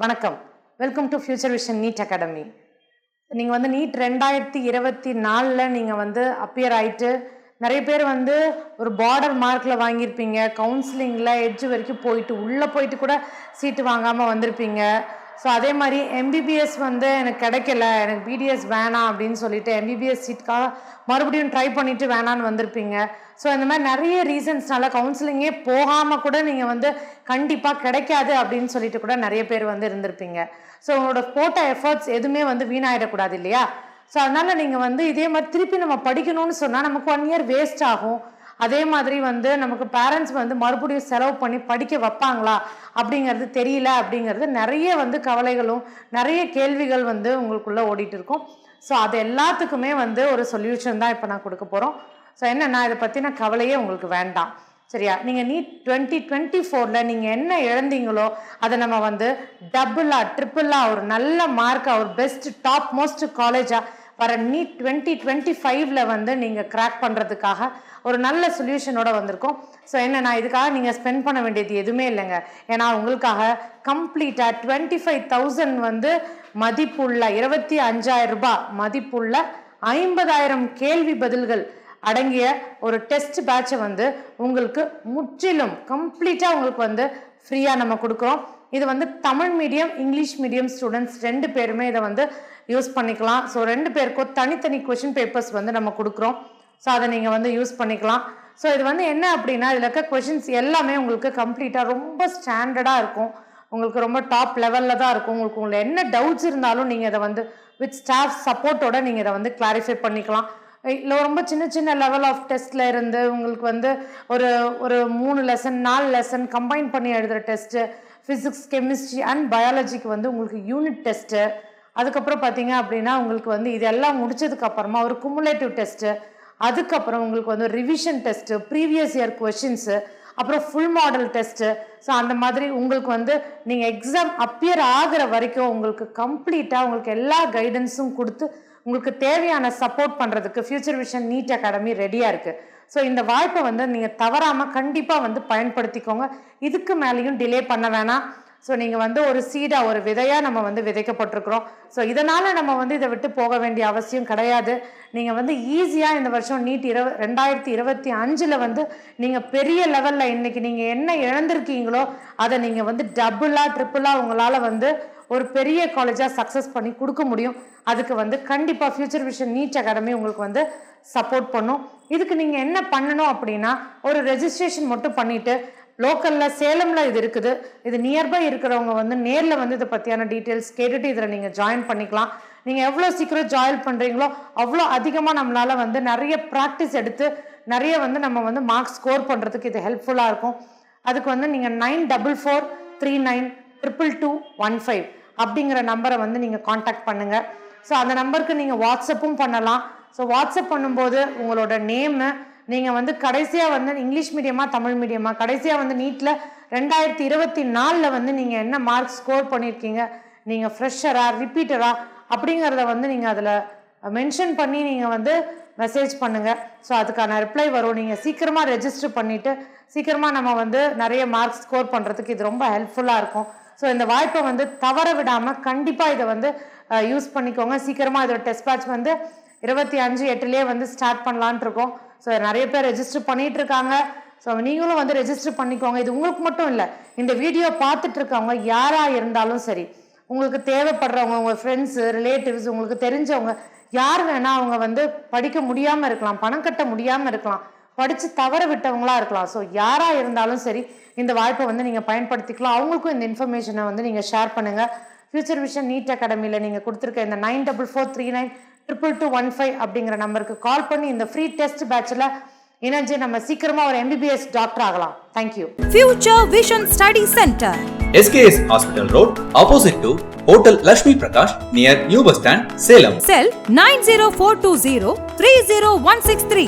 வணக்கம். Welcome to future vision NEET academy நீங்கள் வந்து நீட் ரெண்டாயிரத்தி இருபத்தி நாலில் நீங்கள் வந்து அப்பியர் ஆகிட்டு நிறைய பேர் வந்து ஒரு பார்டர் மார்க்கில் வாங்கியிருப்பீங்க கவுன்சிலிங்கில் எட்ஜ் வரைக்கும் போயிட்டு உள்ளே போயிட்டு கூட சீட்டு வாங்காமல் வந்திருப்பீங்க. ஸோ அதே மாதிரி எம்பிபிஎஸ் வந்து எனக்கு கிடைக்கல. எனக்கு பிடிஎஸ் வேணாம் அப்படின்னு சொல்லிட்டு எம்பிபிஎஸ் சீட்டுக்காக மறுபடியும் ட்ரை பண்ணிட்டு வேணான்னு வந்திருப்பீங்க. ஸோ இந்த மாதிரி நிறைய ரீசன்ஸ்னால கவுன்சிலிங்கே போகாமல் கூட நீங்கள் வந்து கண்டிப்பாக கிடைக்காது அப்படின்னு சொல்லிட்டு கூட நிறைய பேர் வந்து இருந்திருப்பீங்க. ஸோ உங்களோட போட்ட எஃபர்ட்ஸ் எதுவுமே வந்து வீணாயிடக்கூடாது இல்லையா? ஸோ அதனால் நீங்கள் வந்து இதே மாதிரி திருப்பி நம்ம படிக்கணும்னு சொன்னால் நமக்கு ஒன் இயர் வேஸ்ட் ஆகும். அதே மாதிரி வந்து நமக்கு பேரண்ட்ஸ் வந்து மறுபடியும் செலவு பண்ணி படிக்க வைப்பாங்களா? அப்படிங்கிறது தெரியல அப்படிங்கிறது நிறைய வந்து கவலைகளும் நிறைய கேள்விகள் வந்து உங்களுக்குள்ளே ஓடிட்டு இருக்கும். ஸோ அது எல்லாத்துக்குமே வந்து ஒரு சொல்யூஷன் தான் இப்போ நான் கொடுக்க போகிறோம் ஸோ என்னென்னா இதை பற்றின கவலையே உங்களுக்கு வேண்டாம். சரியா? நீங்கள் நீட் டுவெண்ட்டி டுவெண்ட்டி ஃபோரில் நீங்கள் என்ன இழந்தீங்களோ அதை நம்ம வந்து டபுளாக ட்ரிப்புளாக ஒரு நல்ல மார்க்காக ஒரு பெஸ்ட் டாப் மோஸ்ட் காலேஜாக வர நீட் டுவெண்ட்டி டுவெண்ட்டி ஃபைவ்ல வந்து நீங்கள் கிராக் பண்ணுறதுக்காக ஒரு நல்ல சொல்யூஷனோட வந்திருக்கோம். ஸோ என்னன்னா இதுக்காக நீங்கள் ஸ்பெண்ட் பண்ண வேண்டியது எதுவுமே இல்லைங்க. ஏன்னா உங்களுக்காக கம்ப்ளீட்டாக டுவெண்ட்டி ஃபைவ் தௌசண்ட் வந்து மதிப்புள்ள இருபத்தி அஞ்சாயிரம் ரூபாய் மதிப்புள்ள ஐம்பதாயிரம் கேள்வி பதில்கள் அடங்கிய ஒரு டெஸ்ட் பேட்சை வந்து உங்களுக்கு முற்றிலும் கம்ப்ளீட்டாக உங்களுக்கு வந்து ஃப்ரீயாக நம்ம கொடுக்குறோம். இது வந்து Tamil medium English medium students ரெண்டு பேருமே இதை வந்து யூஸ் பண்ணிக்கலாம். ஸோ ரெண்டு பேருக்கும் தனித்தனி கொஷின் பேப்பர்ஸ் வந்து நம்ம கொடுக்குறோம். ஸோ அதை நீங்கள் வந்து யூஸ் பண்ணிக்கலாம். ஸோ இது வந்து என்ன அப்படின்னா இதில் இருக்க கொஷின்ஸ் எல்லாமே உங்களுக்கு கம்ப்ளீட்டாக ரொம்ப ஸ்டாண்டர்டாக இருக்கும். உங்களுக்கு ரொம்ப டாப் லெவலில் தான் இருக்கும். உங்களுக்கு உங்களை என்ன டவுட்ஸ் இருந்தாலும் நீங்கள் இதை வந்து வித் ஸ்டாஃப் சப்போர்ட்டோட நீங்கள் இதை வந்து கிளாரிஃபை பண்ணிக்கலாம். இல்லை ரொம்ப சின்ன சின்ன லெவல் ஆஃப் டெஸ்ட்டில் இருந்து உங்களுக்கு வந்து ஒரு ஒரு மூணு லெசன் நாலு லெசன் கம்பைன் பண்ணி எழுதுகிற டெஸ்ட்டு ஃபிசிக்ஸ் கெமிஸ்ட்ரி அண்ட் பயாலஜிக்கு வந்து உங்களுக்கு யூனிட் டெஸ்ட்டு அதுக்கப்புறம் பார்த்தீங்க அப்படின்னா உங்களுக்கு வந்து இதெல்லாம் முடிச்சதுக்கு அப்புறமா ஒரு குமுலேட்டிவ் டெஸ்ட்டு அதுக்கப்புறம் உங்களுக்கு வந்து revision test previous year questions அப்புறம் ஃபுல் மாடல் டெஸ்ட்டு ஸோ அந்த மாதிரி உங்களுக்கு வந்து நீங்கள் எக்ஸாம் அப்பியர் ஆகிற வரைக்கும் உங்களுக்கு கம்ப்ளீட்டாக உங்களுக்கு எல்லா கைடன்ஸும் கொடுத்து உங்களுக்கு தேவையான சப்போர்ட் பண்ணுறதுக்கு ஃபியூச்சர் விஷன் நீட் அகாடமி ரெடியாக இருக்குது ஸோ இந்த வாய்ப்பை வந்து நீங்கள் தவறாமல் கண்டிப்பாக வந்து பயன்படுத்திக்கோங்க. இதுக்கு மேலேயும் டிலே பண்ண வேணாம். ஸோ நீங்கள் வந்து ஒரு சீடாக ஒரு விதையாக நம்ம வந்து விதைக்கப்பட்டிருக்கிறோம். ஸோ இதனால் நம்ம வந்து இதை விட்டு போக வேண்டிய அவசியம் கிடையாது. நீங்கள் வந்து ஈஸியாக இந்த வருஷம் நீட் இருவ ரெண்டாயிரத்தி இருபத்தி அஞ்சில் வந்து நீங்கள் பெரிய லெவலில் இன்றைக்கி நீங்கள் என்ன இழந்திருக்கீங்களோ அதை நீங்கள் வந்து டபுளாக ட்ரிப்புளாக உங்களால் வந்து ஒரு பெரிய காலேஜாக சக்ஸஸ் பண்ணி கொடுக்க முடியும். அதுக்கு வந்து கண்டிப்பாக ஃபியூச்சர் விஷன் நீட் அகாடமி உங்களுக்கு வந்து சப்போர்ட் பண்ணும். இதுக்கு நீங்கள் என்ன பண்ணணும் அப்படின்னா ஒரு ரெஜிஸ்ட்ரேஷன் மட்டும் பண்ணிவிட்டு லோக்கலில் சேலமில் இது இருக்குது. இது நியர்பை இருக்கிறவங்க வந்து நேரில் வந்து இதை பற்றியான டீட்டெயில்ஸ் கேட்டுட்டு இதில் நீங்கள் ஜாயின் பண்ணிக்கலாம். நீங்கள் எவ்வளோ சீக்கிரம் ஜாயின் பண்ணுறீங்களோ அவ்வளோ அதிகமாக நம்மளால் வந்து நிறைய ப்ராக்டிஸ் எடுத்து நிறைய வந்து நம்ம வந்து மார்க்ஸ் ஸ்கோர் பண்ணுறதுக்கு இது ஹெல்ப்ஃபுல்லாக இருக்கும். அதுக்கு வந்து நீங்கள் nine double four three nine triple two one five அப்படிங்கிற நம்பரை வந்து நீங்கள் காண்டாக்ட் பண்ணுங்கள் ஸோ அந்த நம்பருக்கு நீங்கள் வாட்ஸ்அப்பும் பண்ணலாம். ஸோ வாட்ஸ்அப் பண்ணும்போது உங்களோட நேமு நீங்கள் வந்து கடைசியாக வந்து இங்கிலீஷ் மீடியமா தமிழ் மீடியமா கடைசியாக வந்து நீட்டில் ரெண்டாயிரத்தி இருபத்தி நாலில் வந்து நீங்கள் என்ன மார்க் ஸ்கோர் பண்ணியிருக்கீங்க நீங்கள் ஃப்ரெஷரா ரிப்பீட்டரா அப்படிங்கிறத வந்து நீங்கள் அதில் மென்ஷன் பண்ணி நீங்கள் வந்து மெசேஜ் பண்ணுங்கள் ஸோ அதுக்கான ரிப்ளை வரும். நீங்கள் சீக்கிரமாக ரெஜிஸ்டர் பண்ணிவிட்டு சீக்கிரமாக நம்ம வந்து நிறைய மார்க் ஸ்கோர் பண்ணுறதுக்கு இது ரொம்ப ஹெல்ப்ஃபுல்லாக இருக்கும். ஸோ இந்த வாய்ப்பை வந்து தவற விடாமல் கண்டிப்பாக இதை வந்து யூஸ் பண்ணிக்கோங்க. சீக்கிரமாக இதோட டெஸ்ட் பேட்ச் வந்து இருபத்தி அஞ்சு எட்டுலேயே வந்து ஸ்டார்ட் பண்ணலான் இருக்கோம். ஸோ நிறைய பேர் ரெஜிஸ்டர் பண்ணிட்டு இருக்காங்க ஸோ நீங்களும் வந்து ரெஜிஸ்டர் பண்ணிக்கோங்க. இது உங்களுக்கு மட்டும் இல்லை இந்த வீடியோ பார்த்துட்டு இருக்கவங்க யாராக இருந்தாலும் சரி உங்களுக்கு தேவைப்படுறவங்க உங்கள் ஃப்ரெண்ட்ஸு ரிலேட்டிவ்ஸ் உங்களுக்கு தெரிஞ்சவங்க யார் வேணால் அவங்க வந்து படிக்க முடியாமல் இருக்கலாம் பணம் கட்ட முடியாமல் இருக்கலாம் படித்து தவற விட்டவங்களா இருக்கலாம். ஸோ யாராக இருந்தாலும் சரி இந்த வாய்ப்பை வந்து நீங்கள் பயன்படுத்திக்கலாம். அவங்களுக்கும் இந்த இன்ஃபர்மேஷனை வந்து நீங்கள் ஷேர் பண்ணுங்கள் ஃபியூச்சர் விஷன் நீட் அகாடமியில் நீங்கள் கொடுத்துருக்க இந்த nine double four three nine triple two one five அப்படிங்கிற நம்பருக்கு கால் பண்ணி இந்த ஃப்ரீ டெஸ்ட் பேட்சில் இணைஞ்சு நம்ம சீக்கிரமாக ஒரு எம்பிபிஎஸ் டாக்டர் ஆகலாம் thank you Future Vision Study Center. SKS Hospital Road, opposite to Hotel Lashmi Prakash, near New Bus Stand, Salem. Cell 90420 30163.